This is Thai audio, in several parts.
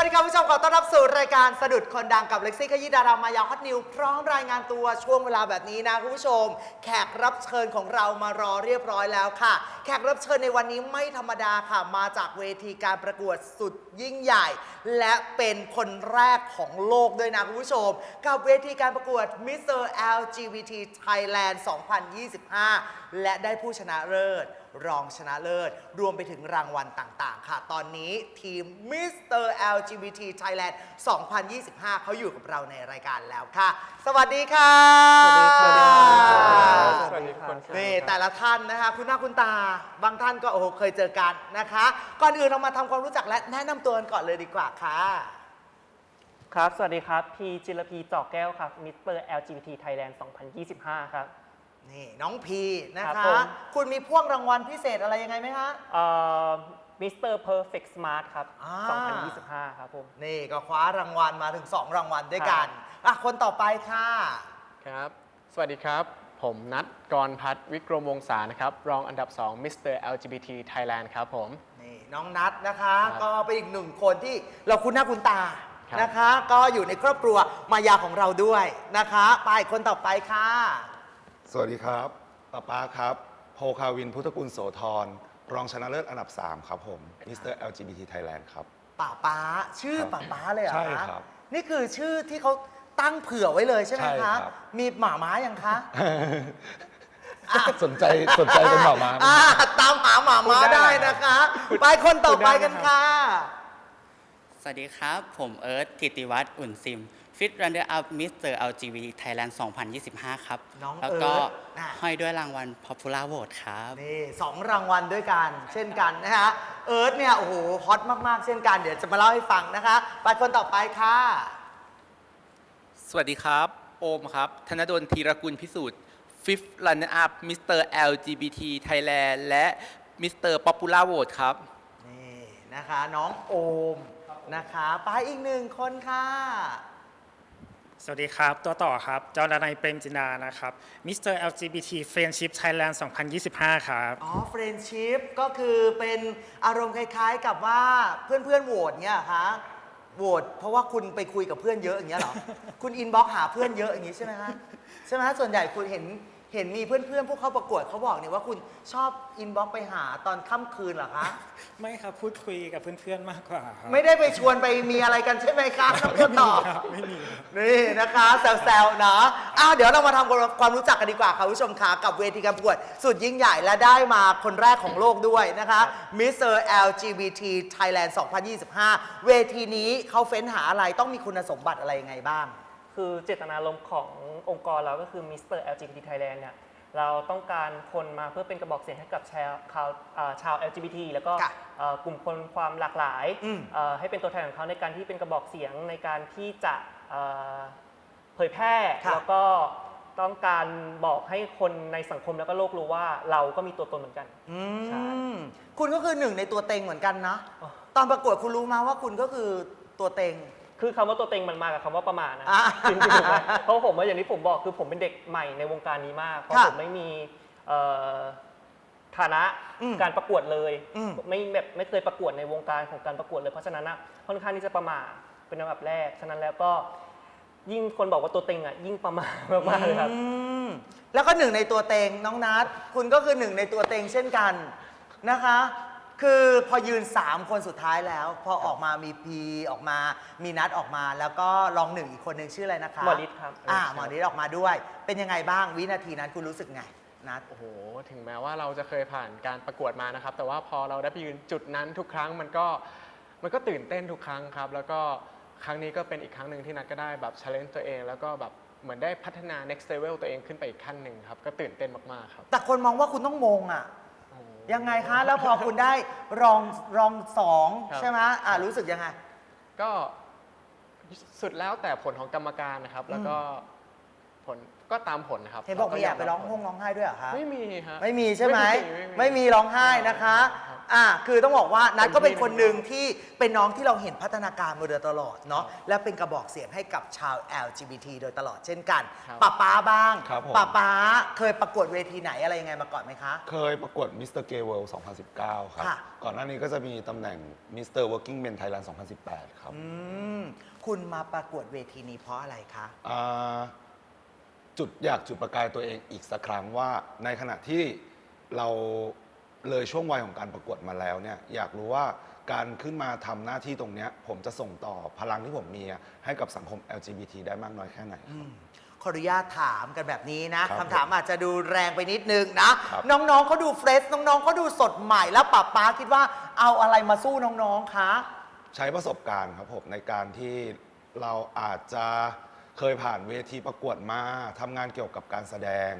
วัสดีครับผู้ชมขอต้อนรับสู่รายการสะดุดคนดังกับเล็กซี่ขยี้ดารามายาฮอตนิวพร้อมรายงานตัวช่วงเวลาแบบนี้นะคุณผู้ชม แขกรับเชิญของเรามารอเรียบร้อยแล้วค่ะ แขกรับเชิญในวันนี้ไม่ธรรมดาค่ะ มาจากเวทีการประกวดสุดยิ่งใหญ่ และเป็นคนแรกของโลกด้วยนะคุณผู้ชม กับเวทีการประกวด Mr. LGBT Thailand 2025 และได้ผู้ชนะเลิศ รองชนะเลิศ รวมไปถึงรางวัลต่าง ๆ ค่ะ ตอนนี้ทีม Mr. LGBT Thailand 2025 เขาอยู่กับเราในรายการแล้วค่ะ สวัสดีค่ะ สวัสดีครับสวัสดีครับ นี่แต่ละท่านนะคะ คุณหน้าคุณตา บางท่านก็โอ้โหเคยเจอกันนะคะ ก่อนอื่นเรามาทำความรู้จักและแนะนำตัวกันก่อนเลยดีกว่าค่ะ ครับ สวัสดีครับ พีจิรพีจอกแก้วครับมิสเตอร์ LGBT Thailand 2025 ครับ นี่น้องพีนะครัคะ บผม คุณมีพ่วงรางวัลพิเศษอะไรยังไงไหมคะเอ่อมิสเตอร์เพอร์เฟกต์สมาร์ทครับ อ่า 2025 ครับผม นี่ก็คว้ารางวัลมาถึง 2 รางวัลด้วยกันอะคนต่อไปค่ะ ครับ สวัสดีครับ ผมนัทกรพัฒน์วิกรมวงศานะครับ รองอันดับ 2 Mr. LGBT Thailand ครับผม นี่น้องนัทนะคะ ครับก็เป็นอีกหนึ่งคนที่เราคุ้นหน้าคุ้นตาครับ นะคะ ก็อยู่ในครอบครัวมายาของเราด้วยนะคะ ไปคนต่อไปค่ะ สวัสดีครับป้าป้าครับ โพคาวินพุทธกุลโสธร รองชนะเลิศอันดับ 3 ครับผมมิสเตอร์ LGBT Thailand ครับ ป่าป้าชื่อครับป่าป้าเลยเหรอใช่คะครับนี่คือชื่อที่เขาตั้งเผื่อไว้เลยใช่ไหมใช่คะครับมีหมาม้ายังคะสนใจสนใจเป็นหมาม้าไหม อ่าตามหาหมาม้าพูดได้ได้นะคะ ไปคนต่อไปกันค่ะ สวัสดีครับ ผมเอิร์ธกิติวัฒน์อุ่นซิมฟิตรันเดอร์อัพมิสเตอร์ LGBT Thailand 2025 ครับ น้องแล้วก็เอิร์ธอะ ห้อยด้วยรางวัล Popular Vote ครับ นี่สองรางวัลด้วยกัน เช่นกันนะฮะ เอิร์ธเนี่ย โอ้โห ฮอตมาก ๆ เช่นกัน เดี๋ยวจะมาเล่าให้ฟังนะคะ ไปคนต่อไปค่ะ สวัสดีครับ โอมครับ ธนดลธีรกุลพิสูจน์ Fifth Runner Up Mr. LGBT Thailand และ Mr. Popular Vote ครับ นี่นะคะ น้องโอม นะคะ ไปอีกหนึ่งคนค่ะ สวัสดีครับ ตัวต่อครับ เจ้าดนัยเปรมจินดานะครับ Mr. LGBT Friendship Thailand 2025 ครับ อ๋อเฟรนชิพก็คือเป็นอารมณ์คล้ายๆกับว่าเพื่อนๆโหวตเนี่ยเหรอคะโหวตเพราะว่าคุณไปคุยกับเพื่อนเยอะอย่างเงี้ยเหรอ คุณอินบ็อกหาเพื่อนเยอะอย่างงี้ใช่ไหมฮะใช่ไหมฮะส่วนใหญ่คุณเห็น เห็นมีเพื่อนๆ พวกเข้าประกวดเขาบอกเนี่ยว่าคุณชอบอินบ็อกไปหาตอนค่ำคืนเหรอคะ ไม่ครับพูดคุยกับเพื่อนๆมากกว่าครับไม่ได้ไปชวนไปมีอะไรกันใช่ไหมคะน้องตัวต่อครับไม่มีครับ นี่นะคะแซวๆนะอ้าวเดี๋ยวเรามาทำความรู้จักกันดีกว่าค่ะคุณผู้ชมค่ะกับเวทีการประกวดสุดยิ่งใหญ่และได้มาคนแรกของโลกด้วยนะคะ Mr. LGBT Thailand 2025 เวทีนี้เขาเฟ้นหาอะไรต้องมีคุณสมบัติอะไรยังไงบ้าง คือเจตนารมณ์ขององค์กรเราก็คือมิสเตอร์ LGBT Thailand เนี่ยเราต้องการคนมาเพื่อเป็นกระบอกเสียงให้กับชาวชาวอ่าชาว LGBT แล้วก็ค่ะเอ่อกลุ่มคนความหลากหลายอืม เอ่อให้เป็นตัวแทนของเขาในการที่เป็นกระบอกเสียงในการที่จะเอ่อเผยแพร่ ค่ะแล้วก็ต้องการบอกให้คนในสังคมแล้วก็โลกรู้ว่าเราก็มีตัวตนเหมือนกัน อืใช่ มคุณก็คือหนึ่งในตัวเต็งเหมือนกันนะอ๋อตอนประกวดคุณรู้มาว่าคุณก็คือตัวเต็ง คือคำว่าตัวเต็งมันมากับคำว่าประมาทนะอ่าจริงๆนะเพราะผมว่าอย่างที่ผมบอกคือผมเป็นเด็กใหม่ในวงการนี้มาก เพราะค่ะผมไม่มีเอ่อฐานะอืมการประกวดเลยอืม ไม่แบบไม่เคยประกวดในวงการของการประกวดเลยเพราะฉะนั้นนะค่อนข้างที่จะประมาทเป็นอันดับแรกฉะนั้นแล้วก็ยิ่งคนบอกว่าตัวเต็งอะยิ่งประมาทมากๆเลยครับ อืมแล้วก็หนึ่งในตัวเต็งน้องนัทคุณก็คือหนึ่งในตัวเต็งเช่นกันนะคะ คือพอยืน 3 คนสุดท้ายแล้ว พอออกมามีพีออกมา มีนัดออกมา แล้วก็รองหนึ่งอีกคนหนึ่งชื่ออะไรนะคะหมอฤทธิ์ครับอ่าหมอฤทธิ์ออกมาด้วย เป็นยังไงบ้างวินาทีนั้นคุณรู้สึกไงนัด โอ้โห ถึงแม้ว่าเราจะเคยผ่านการประกวดมานะครับ แต่ว่าพอเราได้ไปยืนจุดนั้นทุกครั้งมันก็มันก็ตื่นเต้นทุกครั้งครับ แล้วก็ครั้งนี้ก็เป็นอีกครั้งหนึ่งที่นัดก็ได้แบบ challenge ตัวเอง แล้วก็แบบเหมือนได้พัฒนา next level ตัวเองขึ้นไปอีกขั้นหนึ่งครับ ก็ตื่นเต้นมากๆครับ แต่คนมองว่าคุณต้องมงอะโอ้โห ยังไงคะ แล้วพอคุณได้รองรองสองครับ ใช่ไหมอ่ารู้สึกยังไง ก็สุดแล้วแต่ผลของกรรมการนะครับ แล้วก็ผล ก็ตามผลนะครับเห็นบอกมีแอบไปร้องผลห้องร้องไห้ด้วยเหรอคะไม่มีฮะ ไม่มีใช่ไหม ไม่ไม่มีมีร้องไห้นะคะครับอ่า คือต้องบอกว่านัทก็เป็นคนหนึ่งที่เป็นน้องที่เราเห็นพัฒนาการมาโดยตลอดเนาะ และเป็นกระบอกเสียงให้กับชาว LGBT โดยตลอดเช่นกันครับป้าป้าบ้างครับผม ป้าป้าเคยประกวดเวทีไหนอะไรยังไงมาก่อนไหมคะ เคยประกวดมิสเตอร์เก w เ r ล2019 ครับ ค่ะ ก่อนหน้านี้ก็จะมีตำแหน่งมิสเตอร์เวิร์กิ้งเมนไทยแลนด์2018 ครับอืม คุณมาประกวดเวทีนี้เพราะอะไรคะ อ่า จุดอยากจุดประกายตัวเองอีกสักครั้งว่าในขณะที่เราเลยช่วงวัยของการประกวดมาแล้วเนี่ยอยากรู้ว่าการขึ้นมาทำหน้าที่ตรงเนี้ยผมจะส่งต่อพลังที่ผมมีอะให้กับสังคม LGBT ได้มากน้อยแค่ไหนครับขออนุญาตถามกันแบบนี้นะครับคำถามอาจจะดูแรงไปนิดนึงนะ ครับ น้องๆเขาดูเฟรชน้องๆเขาดูสดใหม่แล้วป้าป้าคิดว่าเอาอะไรมาสู้น้องๆคะ ใช้ประสบการณ์ครับผมในการที่เราอาจจะ เคยผ่านเวทีประกวดมาทำงานเกี่ยวกับการแสดง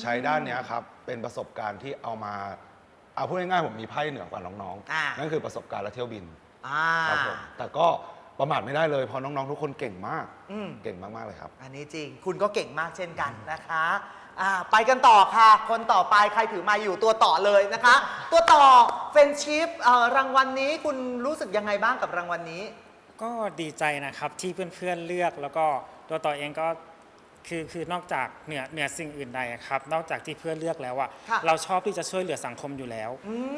ใช้ด้านเนี้ยครับ เป็นประสบการณ์ที่เอามาเอาพูดง่ายๆผมมีไพ่เหนือกว่าน้องอ่าๆ นั่นคือประสบการณ์และเที่ยวบินอ่าครับผมแต่ก็ประมาทไม่ได้เลยเพราะน้องๆ ทุกคนเก่งมาก อืม เก่งมากๆเลยครับ อันนี้จริง คุณก็เก่งมากเช่นกันนะคะอ่าไปกันต่อค่ะ คนต่อไปใครถือไมาอยู่ตัวต่อเลยนะคะ ตัวต่อเฟนชิพรางวัลนี้คุณรู้สึกยังไงบ้างกับรางวัลนี้ ก็ดีใจนะครับที่เพื่อนๆเลือกแล้วก็ ตัวต่อเองก็คือคือนอกจากเหนือเหนือสิ่งอื่นใดอะครับ นอกจากที่เพื่อนเลือกแล้วอะค่ะเราชอบที่จะช่วยเหลือสังคมอยู่แล้ว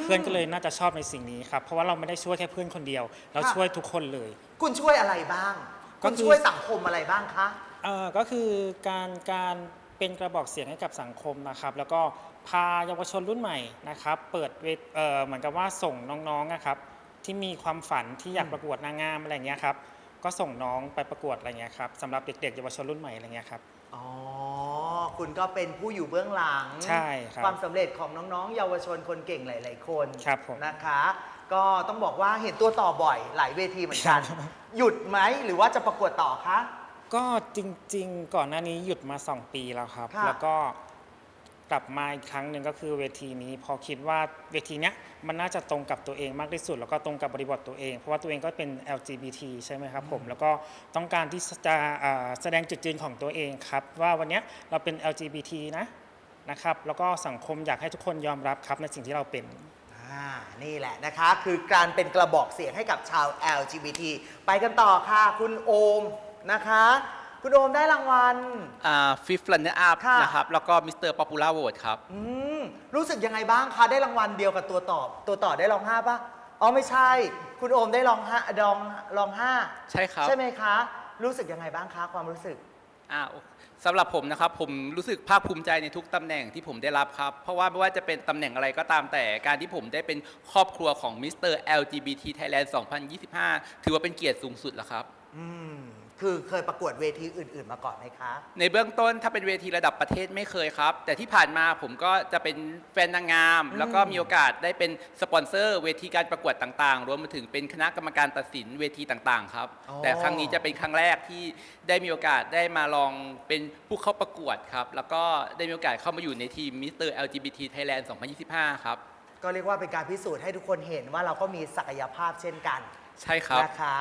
เพื่อนก็เลยน่าจะชอบในสิ่งนี้ครับ เพราะว่าเราไม่ได้ช่วยแค่เพื่อนคนเดียว เราค่ะช่วยทุกคนเลย คุณช่วยอะไรบ้าง ก็คุณคือช่วยสังคมอะไรบ้างคะ เอ่อก็คือการการเป็นกระบอกเสียงให้กับสังคมนะครับ แล้วก็พาเยาวชนรุ่นใหม่นะครับ เปิดเวทเอ่อเหมือนกับว่าส่งน้องๆนะครับ ที่มีความฝันที่อยากประกวดนางงามอะไรอย่างเงี้ยครับ ก็ส่งน้องไปประกวดอะไรเงี้ยครับสำหรับเด็กๆเยาวชนรุ่นใหม่อะไรเงี้ยครับ อ๋อ คุณก็เป็นผู้อยู่เบื้องหลัง ใช่ครับ ความสำเร็จของน้องๆ เยาวชนคนเก่งหลาย ๆ คนครับผม นะคะ ก็ต้องบอกว่าเห็นตัวต่อบ่อยหลายเวทีเหมือนกันครับหยุดไหมหรือว่าจะประกวดต่อคะ ก็จริงๆ ก่อนหน้านี้หยุดมา 2 ปีแล้วครับ ค่ะ แล้วก็ กลับมาอีกครั้งหนึ่งก็คือเวทีนี้ พอคิดว่าเวทีเนี้ยมันน่าจะตรงกับตัวเองมากที่สุด แล้วก็ตรงกับบริบทตัวเอง เพราะว่าตัวเองก็เป็น LGBT ใช่ไหมครับผมแล้วก็ต้องการที่จะอ่าแสดงจุดยืนของตัวเองครับ ว่าวันเนี้ยเราเป็น LGBT นะนะครับแล้วก็สังคมอยากให้ทุกคนยอมรับครับในสิ่งที่เราเป็นอ่านี่แหละนะคะ คือการเป็นกระบอกเสียงให้กับชาว LGBT ไปกันต่อค่ะ คุณโอมนะคะ คุณโอมได้รางวัลอ่าฟิฟลันเนอร์อัพค่ะ นะครับ แล้วก็มิสเตอร์ป๊อปปูล่าโหวตครับ อืมรู้สึกยังไงบ้างคะได้รางวัลเดียวกับตัวต่อตัวต่อได้รองห้าปะอ๋อไม่ใช่ คุณโอมได้รองห้ารองรองห้าใช่ครับ ใช่ไหมคะ รู้สึกยังไงบ้างคะความรู้สึก อ่าสำหรับผมนะครับ ผมรู้สึกภาคภูมิใจในทุกตำแหน่งที่ผมได้รับครับ เพราะว่าไม่ว่าจะเป็นตำแหน่งอะไรก็ตามแต่การที่ผมได้เป็นครอบครัวของมิสเตอร์ LGBT Thailand 2025 ถือว่าเป็นเกียรติสูงสุดแล้วครับ อืม คือเคยประกวดเวทีอื่น ๆ มาก่อนไหมคะ ในเบื้องต้นถ้าเป็นเวทีระดับประเทศไม่เคยครับ แต่ที่ผ่านมาผมก็จะเป็นแฟนนางงามแล้วก็มีโอกาสได้เป็นสปอนเซอร์ เวทีการประกวดต่างๆ รวมไปถึงเป็นคณะกรรมการตัดสินเวทีต่างๆ ครับ อ๋อ แต่ครั้งนี้จะเป็นครั้งแรกที่ได้มีโอกาสได้มาลองเป็นผู้เข้าประกวดครับ แล้วก็ได้มีโอกาสเข้ามาอยู่ในทีมมิสเตอร์ LGBT Thailand 2025 ครับ ก็เรียกว่าเป็นการพิสูจน์ให้ทุกคนเห็นว่าเราก็มีศักยภาพเช่นกันใช่ครับ นะคะ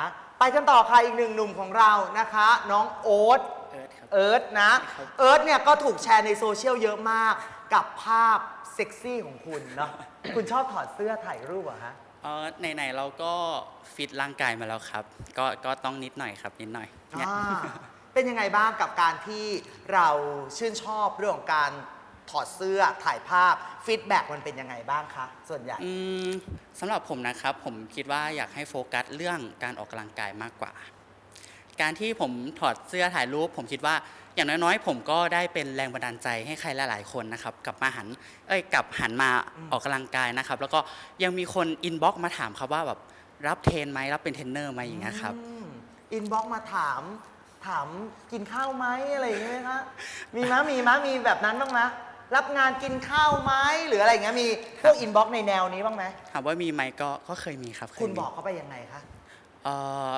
ไปกันต่อค่ะอีกหนึ่งหนุ่มของเรานะคะ น้องโอ๊ตเอิร์ธครับ เอิร์ธนะเอิร์ธเนี่ยก็ถูกแชร์ในโซเชียลเยอะมากกับภาพเซ็กซี่ของคุณเนาะ คุณชอบถอดเสื้อถ่ายรูปเหรอฮะ เออไหนๆเราก็ฟิตร่างกายมาแล้วครับ ก็ก็ต้องนิดหน่อยครับนิดหน่อยเนี่ย อ่าเป็นยังไงบ้างกับการที่เราชื่นชอบเรื่องของการ ถอดเสื้อถ่ายภาพฟีดแบ็กมันเป็นยังไงบ้างคะส่วนใหญ่ อืมสำหรับผมนะครับ ผมคิดว่าอยากให้โฟกัสเรื่องการออกกำลังกายมากกว่า การที่ผมถอดเสื้อถ่ายรูป ผมคิดว่าอย่างน้อยๆ ผมก็ได้เป็นแรงบันดาลใจให้ใครหลายๆคนนะครับกลับมาหันเอ้ยกลับหันมาออกกำลังกายนะครับ แล้วก็ยังมีคนอินบ็อกมาถามครับว่าแบบรับเทรนไหมรับเป็นเทรนเนอร์ไหมอย่างเงี้ยครับ อินบ็อกมาถาม ถามกินข้าวไหมอะไรอย่างเงี้ยไหมคะมีมะมีมะมีแบบนั้นบ้างไหม รับงานกินข้าวไหมหรืออะไรอย่างเงี้ยมีพวกอินบ็อกในแนวนี้บ้างไหมถามว่ามีไหมก็ก็เคยมีครับเยคุณมีบอกเขาไปยังไงคะ เออ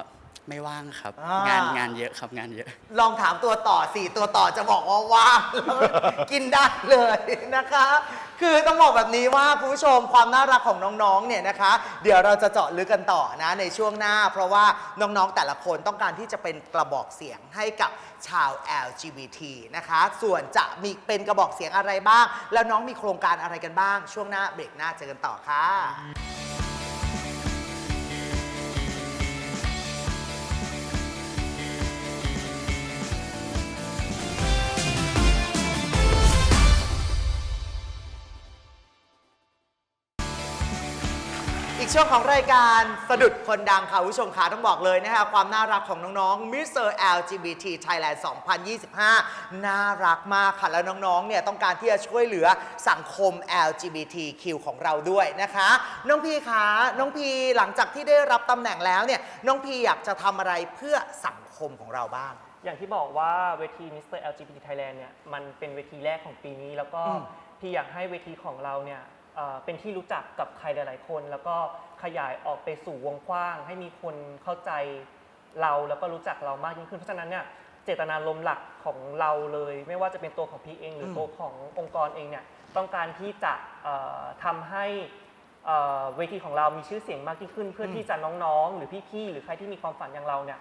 ไม่ว่างครับ อ่าง งานงานเยอะครับงานเยอะ ลองถามตัวต่อสี่ตัวต่อจะบอกว่าว่างกินได้เลยนะคะ คือต้องบอกแบบนี้ว่าคุณผู้ชมความน่ารักของน้องๆเนี่ยนะคะ เดี๋ยวเราจะเจาะลึกกันต่อนะในช่วงหน้า เพราะว่าน้องๆแต่ละคนต้องการที่จะเป็นกระบอกเสียงให้กับชาว LGBT นะคะ ส่วนจะมีเป็นกระบอกเสียงอะไรบ้าง แล้วน้องมีโครงการอะไรกันบ้าง ช่วงหน้าเบรกหน้าเจอกันต่อค่ะ ช่วงของรายการสะดุดคนดังค่ะคุณผู้ชมค่ะต้องบอกเลยนะคะความน่ารักของน้องๆ Mr. LGBT Thailand 2025 น่ารักมากค่ะ แล้วน้องๆ เนี่ยต้องการที่จะช่วยเหลือสังคม LGBTQ ของเราด้วยนะคะ น้องพีคะน้องพีหลังจากที่ได้รับตำแหน่งแล้วเนี่ยน้องพีอยากจะทำอะไรเพื่อสังคมของเราบ้าง อย่างที่บอกว่าเวที Mr. LGBT Thailand เนี่ยมันเป็นเวทีแรกของปีนี้แล้วก็อืม พี่อยากให้เวทีของเราเนี่ยเอ่อ เป็นที่รู้จักกับใครหลาย ๆ คน แล้วก็ขยายออกไปสู่วงกว้าง ให้มีคนเข้าใจเราแล้วก็รู้จักเรามากยิ่งขึ้นเพราะฉะนั้นเนี่ยเจตนารมณ์หลักของเราเลย ไม่ว่าจะเป็นตัวของพี่เอง หรืออมตัวขององค์กรเองเนี่ยต้องการที่จะเอ่อทำให้เอ่อเวทีของเรามีชื่อเสียงมากยิ่งขึ้น เพื่อที่จะน้องๆ หรือพี่ๆหรือใครที่มีความฝันอย่างเราเนี่ย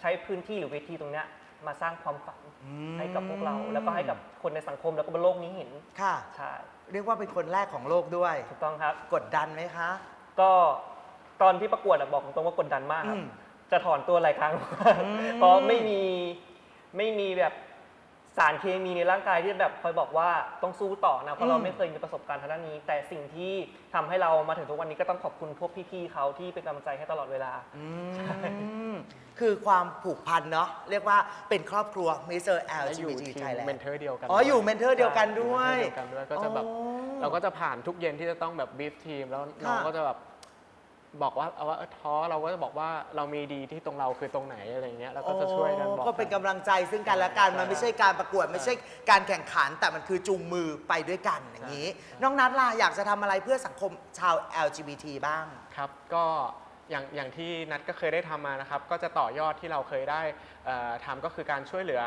ใช้พื้นที่หรือเวทีตรงเนี้ย มาสร้างความฝันให้กับพวกเรา แล้วก็ให้กับคนในสังคมแล้วก็บนโลกนี้เห็นค่ะ ใช่เรียกว่าเป็นคนแรกของโลกด้วย ถูกต้องครับ กดดันไหมคะ ก็ตอนที่ประกวดอะบอกตรงๆว่ากดดันมากครับอืมจะถอนตัวหลายครั้งเพราะไม่มีไม่มีแบบ สารเคมีในร่างกายที่แบบคอยบอกว่าต้องสู้ต่อนะเพราะเราไม่เคยมีประสบการณ์ทางด้านนี้ แต่สิ่งที่ทำให้เรามาถึงทุกวันนี้ก็ต้องขอบคุณพวกพี่ๆเขาที่เป็นกำลังใจให้ตลอดเวลาอืมคือความผูกพันเนาะเรียกว่าเป็นครอบครัว Mr. และอยู่ LGBT ทีม Thailand เมนเทอร์เดียวกันอ๋ออยู่เมนเทอร์เดียวกันด้วยอยู่เมนเทอร์เดียวกันด้วยก็จะแบบอ๋อเราก็จะผ่านทุกเย็นที่จะต้องแบบบีฟทีมแล้วน้องค่ะก็จะแบบ บอกว่าเอาว่าเออท้อเราก็จะบอกว่าเรามีดีที่ตรงเราคือตรงไหนอะไรเงี้ยแล้วก็จะช่วยกันบอก ก็เป็นกำลังใจซึ่งกันและกันใช่มันไม่ใช่การประกวด ไม่ใช่การแข่งขัน แต่มันคือจูงมือไปด้วยกันอย่างนี้ น้องนัทล่ะอยากจะทำอะไรเพื่อสังคมชาว LGBT บ้าง ครับก็อย่างอย่างที่นัดก็เคยได้ทำมานะครับ ก็จะต่อยอดที่เราเคยได้เอ่อทำก็คือการช่วยเหลือ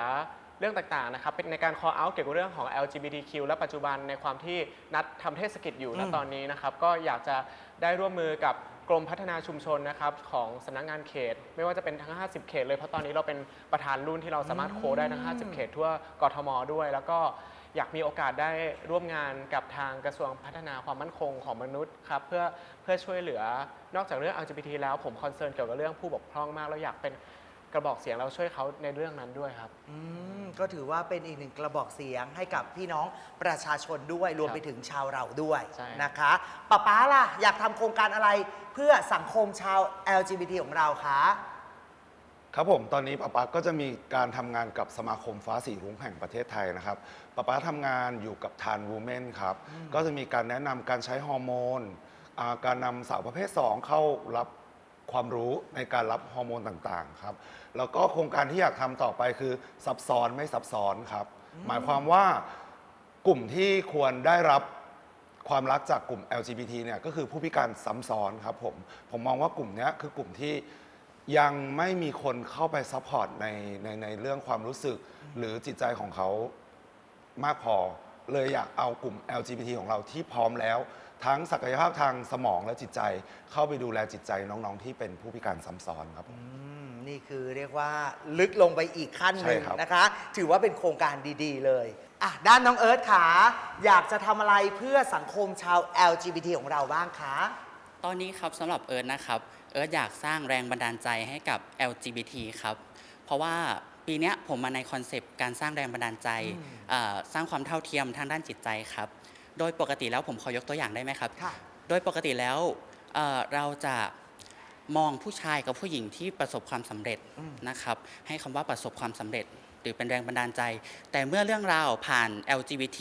เรื่องต่างๆนะครับ เป็นในการ call out เกี่ยวกับเรื่องของ LGBTQ และปัจจุบันในความที่นัดทำเทศกิจอยู่ณอืมตอนนี้นะครับ ก็อยากจะได้ร่วมมือกับ กรมพัฒนาชุมชนนะครับของสำนักงานเขต ไม่ว่าจะเป็นทั้ง 50 เขตเลยเพราะตอนนี้เราเป็นประธานรุ่นที่เราสามารถโคได้ทั้ง 50 เขตทั่วกทมด้วย แล้วก็อยากมีโอกาสได้ร่วมงานกับทางกระทรวงพัฒนาความมั่นคงของมนุษย์ครับเพื่อเพื่อช่วยเหลือนอกจากเรื่อง LGBT แล้วผมคอนเซิร์นเกี่ยวกับเรื่องผู้บกพร่องมากแล้วอยากเป็น กระบอกเสียงแล้วช่วยเขาในเรื่องนั้นด้วยครับ อืมก็ถือว่าเป็นอีกหนึ่งกระบอกเสียงให้กับพี่น้องประชาชนด้วยรวมไปถึงชาวเราด้วยใช่ นะคะป๊าป๊าล่ะ อยากทำโครงการอะไรเพื่อสังคมชาว LGBT ของเราคะ ครับผมตอนนี้ป๊าป๊าก็จะมีการทำงานกับสมาคมฟ้าสีรุ้งแห่งประเทศไทยนะครับป๊าป๊าทำงานอยู่กับทานวูแมนครับ ก็จะมีการแนะนำการใช้ฮอร์โมนอ่าการนำสาวประเภท 2 เข้ารับ ความรู้ในการรับฮอร์โมนต่างๆครับ แล้วก็โครงการที่อยากทำต่อไปคือซับซ้อนไม่ซับซ้อนครับ หมายความว่ากลุ่มที่ควรได้รับความรักจากกลุ่ม LGBT เนี่ยก็คือผู้พิการซ้ำซ้อนครับผม ผมมองว่ากลุ่มเนี้ยคือกลุ่มที่ยังไม่มีคนเข้าไปซัพพอร์ตในในในเรื่องความรู้สึก หรือจิตใจของเขามากพอ เลยอยากเอากลุ่ม LGBT ของเราที่พร้อมแล้ว ทั้งศักยภาพทางสมองและจิตใจ เข้าไปดูแลจิตใจน้องๆ ที่เป็นผู้พิการซ้ำซ้อนครับผม อืมนี่คือเรียกว่าลึกลงไปอีกขั้นหนึ่งใช่ครับ นะคะ ถือว่าเป็นโครงการดีๆ เลยอะด้านน้องเอิร์ธขาอยากจะทำอะไรเพื่อสังคมชาว LGBT ของเราบ้างคะ ตอนนี้ครับสำหรับเอิร์ธนะครับ เอิร์ธอยากสร้างแรงบันดาลใจให้กับ LGBT ครับ เพราะว่า ปีเนี้ยผมมาในคอนเซปต์การสร้างแรงบันดาลใจเอ่อสร้างความเท่าเทียมทางด้านจิตใจครับ โดยปกติแล้วผมขอยกตัวอย่างได้ไหมครับค่ะโดยปกติแล้วเอ่อเราจะมองผู้ชายกับผู้หญิงที่ประสบความสำเร็จนะครับ ให้คำว่าประสบความสำเร็จ หรือเป็นแรงบันดาลใจ แต่เมื่อเรื่องราวผ่าน LGBT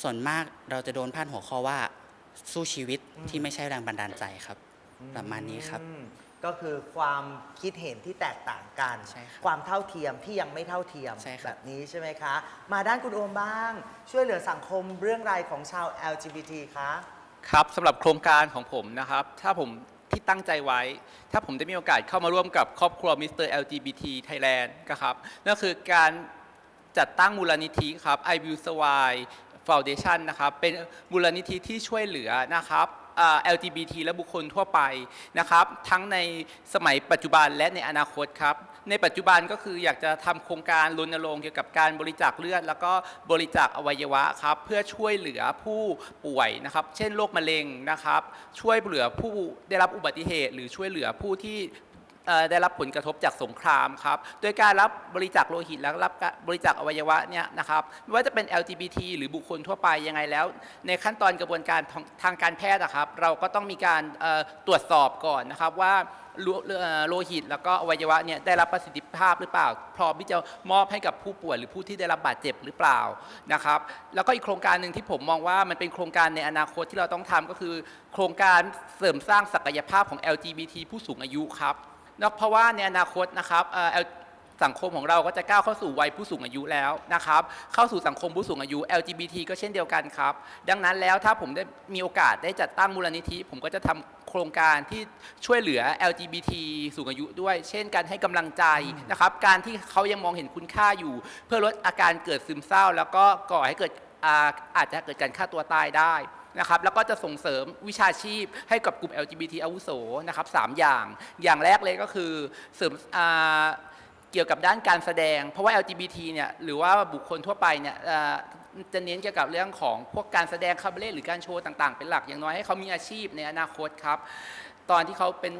ส่วนมากเราจะโดนพาดหัวข้อว่าสู้ชีวิตที่ไม่ใช่แรงบันดาลใจครับ ประมาณนี้ครับอืม ก็คือความคิดเห็นที่แตกต่างกัน ใช่ครับความเท่าเทียมที่ยังไม่เท่าเทียมใช่ครับ แบบนี้ใช่ไหมคะ มาด้านคุณโอมบ้าง ช่วยเหลือสังคมเรื่องรายของชาว LGBT คะ ครับสำหรับโครงการของผมนะครับ ถ้าผมที่ตั้งใจไว้ ถ้าผมได้มีโอกาสเข้ามาร่วมกับครอบครัวมิสเตอร์ LGBT Thailand ก็ครับนั่นคือการจัดตั้งมูลนิธิครับ I Will Survive Foundation นะครับ เป็นมูลนิธิที่ช่วยเหลือนะครับอ่า LGBT และบุคคลทั่วไปนะครับ ทั้งในสมัยปัจจุบันและในอนาคตครับ ในปัจจุบันก็คืออยากจะทำโครงการรณรงค์เกี่ยวกับการบริจาคเลือด แล้วก็บริจาคอวัยวะครับ เพื่อช่วยเหลือผู้ป่วยนะครับ เช่นโรคมะเร็งนะครับ ช่วยเหลือผู้ได้รับอุบัติเหตุ หรือช่วยเหลือผู้ที่ ได้รับผลกระทบจากสงครามครับ โดยการรับบริจาคโลหิตและรับบริจาคอวัยวะเนี่ยนะครับไม่ว่าจะเป็น LGBT หรือบุคคลทั่วไปยังไงแล้ว ในขั้นตอนกระบวนการทางทางการแพทย์นะครับ เราก็ต้องมีการตรวจสอบก่อนนะครับว่าโลหิต แล้วก็อวัยวะเนี่ยได้รับประสิทธิภาพหรือเปล่า พร้อมที่จะมอบให้กับผู้ป่วยหรือผู้ที่ได้รับบาดเจ็บหรือเปล่านะครับแล้วก็อีกโครงการหนึ่งที่ผมมองว่ามันเป็นโครงการในอนาคตที่เราต้องทำก็คือ โครงการเสริมสร้างศักยภาพของ LGBT ผู้สูงอายุครับ นอะเพราะว่าในอนาคตนะครับสังคมของเราก็จะก้าวเข้าสู่วัยผู้สูงอายุแล้วนะครับ เข้าสู่สังคมผู้สูงอายุ LGBT ก็เช่นเดียวกันครับ ดังนั้นแล้วถ้าผมได้มีโอกาสได้จัดตั้งมูลนิธิ ผมก็จะทำโครงการที่ช่วยเหลือ LGBT สูงอายุด้วย เช่นการให้กำลังใจนะครับ การที่เขายังมองเห็นคุณค่าอยู่ เพื่อลดอาการเกิดซึมเศร้า แล้วก็ก่อให้เกิดอาอาจจะเกิดการฆ่าตัวตายได้ นะครับแล้วก็จะส่งเสริมวิชาชีพให้กับกลุ่ม LGBT อาวุโสนะครับสามอย่าง อย่างแรกเลยก็คือเสริมเกี่ยวกับด้านการแสดง เพราะว่า LGBT เนี่ยหรือว่าบุคคลทั่วไปเนี่ยจะเน้นเกี่ยวกับเรื่องของพวกการแสดงคาบาเล่หรือการโชว์ต่างๆ เป็นหลักอย่างน้อยให้เขามีอาชีพในอนาคตครับ ตอนที่เขาเป็น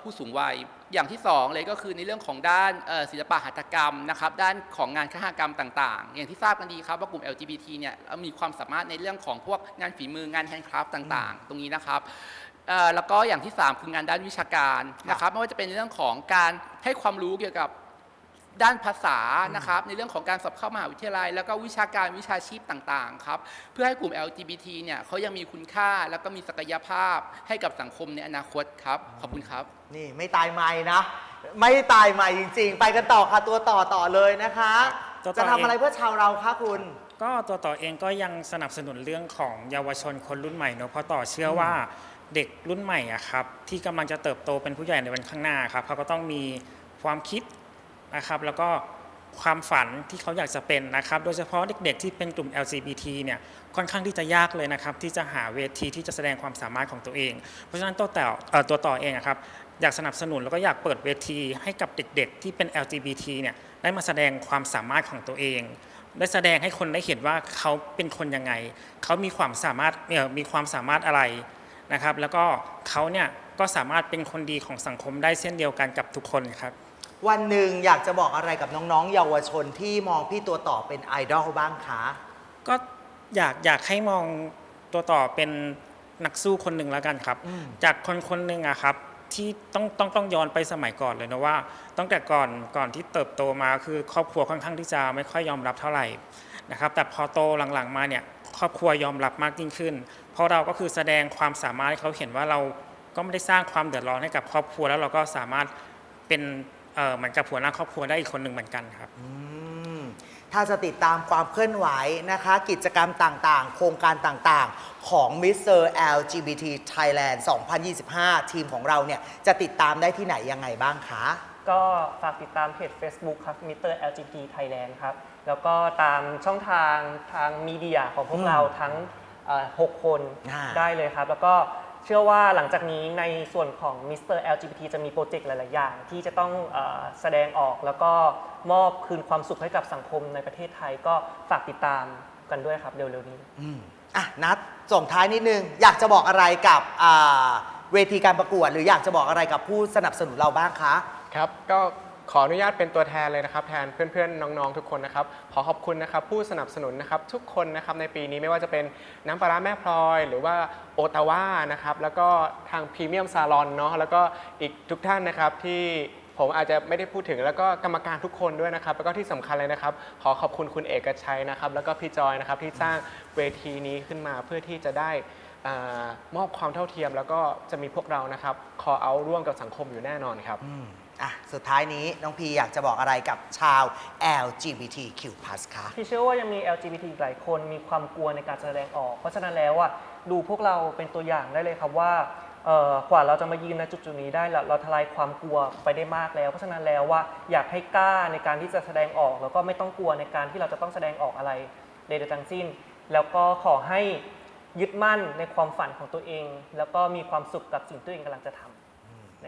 ผู้สูงวัย อย่างที่สองเลยก็คือในเรื่องของด้านศิลปะหัตถกรรมนะครับ ด้านของงานคหกรรมต่างๆ อย่างที่ทราบกันดีครับว่ากลุ่ม LGBT เนี่ยมีความสามารถในเรื่องของพวกงานฝีมืองานแฮนด์คราฟต์ต่างๆ ตรงนี้นะครับแล้วก็อย่างที่ 3 คืองานด้านวิชาการนะครับไม่ว่าจะเป็นเรื่องของการให้ความรู้เกี่ยวกับ ด้านภาษานะครับในเรื่องของการสอบเข้ามหาวิทยาลัย แล้วก็วิชาการวิชาชีพต่างๆครับเพื่อให้กลุ่ม LGBT เนี่ยเขายังมีคุณค่าแล้วก็มีศักยภาพให้กับสังคมในอนาคตครับขอบคุณครับ นี่ไม่ตายใหม่นะ ไม่ตายใหม่จริง ๆ ไปกันต่อค่ะตัวต่อต่อเลยนะคะ ตัวต่อ จะทำอะไรเพื่อชาวเราคะคุณ ก็ตัวต่อเองก็ยังสนับสนุนเรื่องของเยาวชนคนรุ่นใหม่เนอะเพราะต่อเชื่อว่าเด็กรุ่นใหม่อะครับที่กำลังจะเติบโตเป็นผู้ใหญ่ในวันข้างหน้าครับเขาก็ต้องมีความคิด นะครับแล้วก็ความฝันที่เขาอยากจะเป็นนะครับ โดยเฉพาะเด็กๆที่เป็นกลุ่ม LGBT เนี่ยค่อนข้างที่จะยากเลยนะครับ ที่จะหาเวทีที่จะแสดงความสามารถของตัวเอง เพราะฉะนั้นตัวต่อเอ่อตัวต่อเองอะครับอยากสนับสนุนแล้วก็อยากเปิดเวทีให้กับเด็กๆ ที่เป็น LGBT เนี่ยได้มาแสดงความสามารถของตัวเอง ได้แสดงให้คนได้เห็นว่าเขาเป็นคนยังไง เขามีความสามารถมีความสามารถอะไรนะครับ แล้วก็เขาเนี่ยก็สามารถเป็นคนดีของสังคมได้เช่นเดียวกันกับทุกคนครับ วันหนึ่งอยากจะบอกอะไรกับน้องๆ เยาวชนที่มองพี่ตัวต่อเป็นไอดอลบ้างคะก็อยากอยากให้มองตัวต่อเป็นนักสู้คนหนึ่งแล้วกันครับ อืม จากคนคนหนึ่งอะครับที่ต้องต้องต้องย้อนไปสมัยก่อนเลยนะว่าตั้งแต่ก่อนก่อนที่เติบโตมาคือครอบครัวค่อนข้างที่จะไม่ค่อยยอมรับเท่าไหร่นะครับแต่พอโตหลังๆมาเนี่ยครอบครัวยอมรับมากยิ่งขึ้น เพราะเราก็คือแสดงความสามารถให้เขาเห็นว่าเราก็ไม่ได้สร้างความเดือดร้อนให้กับครอบครัวแล้วเราก็สามารถเป็น เอ่อเหมือนกับหัวหน้าครอบครัวได้อีกคนหนึ่งเหมือนกันครับ อืมถ้าจะติดตามความเคลื่อนไหวนะคะ กิจกรรมต่างๆ โครงการต่างๆ ของ Mr. LGBT Thailand 2025 ทีมของเราเนี่ย จะติดตามได้ที่ไหนยังไงบ้างคะ ก็ฝากติดตามเพจ Facebook ครับ Mr. LGBT Thailand ครับ แล้วก็ตามช่องทางทางมีเดียของพวกอืมเราทั้งเอ่อหกคนอ่า ได้เลยครับ แล้วก็ เชื่อว่าหลังจากนี้ในส่วนของ Mr. LGBT จะมีโปรเจกต์หลาย ๆ อย่าง ที่จะต้องเออแสดงออกแล้วก็มอบคืนความสุขให้กับสังคมในประเทศไทยก็ฝากติดตามกันด้วยครับเร็ว ๆ นี้ อืมอะนัดส่งท้ายนิดนึง อยากจะบอกอะไรกับอ่าเวทีการประกวด หรืออยากจะบอกอะไรกับผู้สนับสนุนเราบ้างคะ ครับก็ ขออนุญาตเป็นตัวแทนเลยนะครับ แทนเพื่อนๆน้องๆทุกคนนะครับ ขอขอบคุณนะครับ ผู้สนับสนุนนะครับ ทุกคนนะครับในปีนี้ไม่ว่าจะเป็นน้ำปลาร้าแม่พลอย หรือว่าโอตาว่านะครับ แล้วก็ทางพรีเมียมซาลอนเนาะแล้วก็อีกทุกท่านนะครับที่ผมอาจจะไม่ได้พูดถึงแล้วก็กรรมการทุกคนด้วยนะครับ แล้วก็ที่สำคัญเลยนะครับ ขอขอบคุณคุณเอกชัยนะครับ แล้วก็พี่จอยนะครับที่สร้างเวทีนี้ขึ้นมาเพื่อที่จะได้อามอบความเท่าเทียม แล้วก็จะมีพวกเรานะครับ คอเอาร่วมกับสังคมอยู่แน่นอนครับ อะสุดท้ายนี้น้องพีอยากจะบอกอะไรกับชาว LGBTQ+ คะที่เชื่อว่ายังมี LGBT หลายคนมีความกลัวในการแสดงออก เพราะฉะนั้นแล้วอะดูพวกเราเป็นตัวอย่างได้เลยครับว่าเอ่อกว่าเราจะมายืนในจุดๆนี้ได้เราเราทลายความกลัวไปได้มากแล้ว เพราะฉะนั้นแล้วว่าอยากให้กล้าในการที่จะแสดงออก แล้วก็ไม่ต้องกลัวในการที่เราจะต้องแสดงออกอะไรใดๆทั้งสิ้น แล้วก็ขอให้ยึดมั่นในความฝันของตัวเอง แล้วก็มีความสุขกับสิ่งที่ตัวเองกำลังจะทำ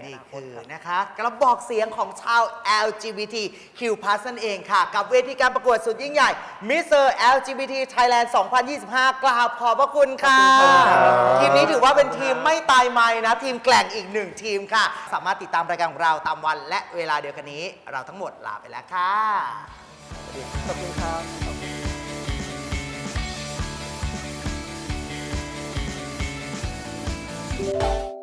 ในอนี่นาคตคือครับ นะคะกระบอกเสียงของชาว LGBTQ+ นั่นเองค่ะ กับเวทีการประกวดสุดยิ่งใหญ่ Mr. LGBT Thailand 2025 กราบขอบพระคุณค่ะ ทีมนี้ถือว่าเป็นทีมไม่ตายไม่นะ ทีมแกล่งอีกหนึ่งทีมค่ะ สามารถติดตามรายการของเราตามวันและเวลาเดียวกันนี้ เราทั้งหมดลาไปแล้วค่ะ ขอบคุณครับ